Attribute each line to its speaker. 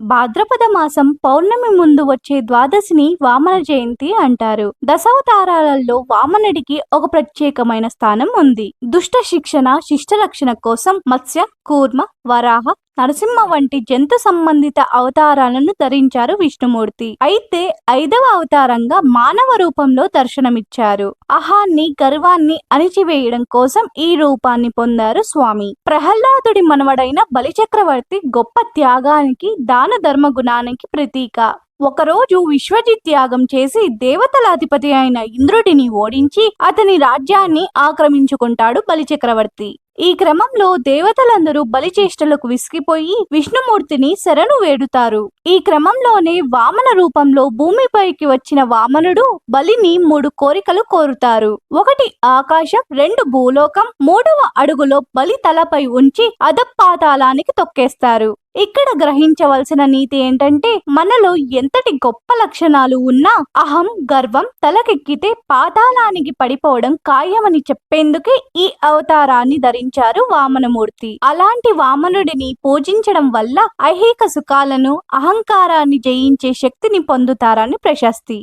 Speaker 1: భాద్రపద మాసం పౌర్ణమి ముందు వచ్చే ద్వాదశిని వామన జయంతి అంటారు. దశావతారాలలో వామనుడికి ఒక ప్రత్యేకమైన స్థానం ఉంది. దుష్ట శిక్షణ శిష్ట రక్షణ కోసం మత్స్య కూర్మ వరాహ నరసింహ వంటి జంతు సంబంధిత అవతారాలను ధరించారు విష్ణుమూర్తి. అయితే ఐదవ అవతారంగా మానవ రూపంలో దర్శనమిచ్చారు. అహాన్ని గర్వాన్ని అణిచివేయడం కోసం ఈ రూపాన్ని పొందారు స్వామి. ప్రహ్లాదుడి మనవడైన బలిచక్రవర్తి గొప్ప త్యాగానికి దాన ధర్మ గుణానికి ప్రతీక. ఒకరోజు విశ్వజిత్ త్యాగం చేసి దేవతల అధిపతి అయిన ఇంద్రుడిని ఓడించి అతని రాజ్యాన్ని ఆక్రమించుకుంటాడు బలిచక్రవర్తి. ఈ క్రమంలో దేవతలందరూ బలిచేష్టలకు విసిగిపోయి విష్ణుమూర్తిని శరణు వేడుతారు. ఈ క్రమంలోనే వామన రూపంలో భూమిపైకి వచ్చిన వామనుడు బలిని మూడు కోరికలు కోరుతారు. ఒకటి ఆకాశం రెండు భూలోకం మూడవ అడుగులో బలి తలపై ఉంచి అధపాతాళానికి తొక్కేస్తారు. ఇక్కడ గ్రహించవలసిన నీతి ఏంటంటే మనలో ఎంతటి గొప్ప లక్షణాలు ఉన్నా అహం గర్వం తలకెక్కితే పాతాళానికి పడిపోవడం ఖాయమని చెప్పేందుకే ఈ అవతారాన్ని ధరించారు వామనమూర్తి. అలాంటి వామనుడిని పూజించడం వల్ల ఐహిక సుఖాలను అహంకారాన్ని జయించే శక్తిని పొందుతారని ప్రశస్తి.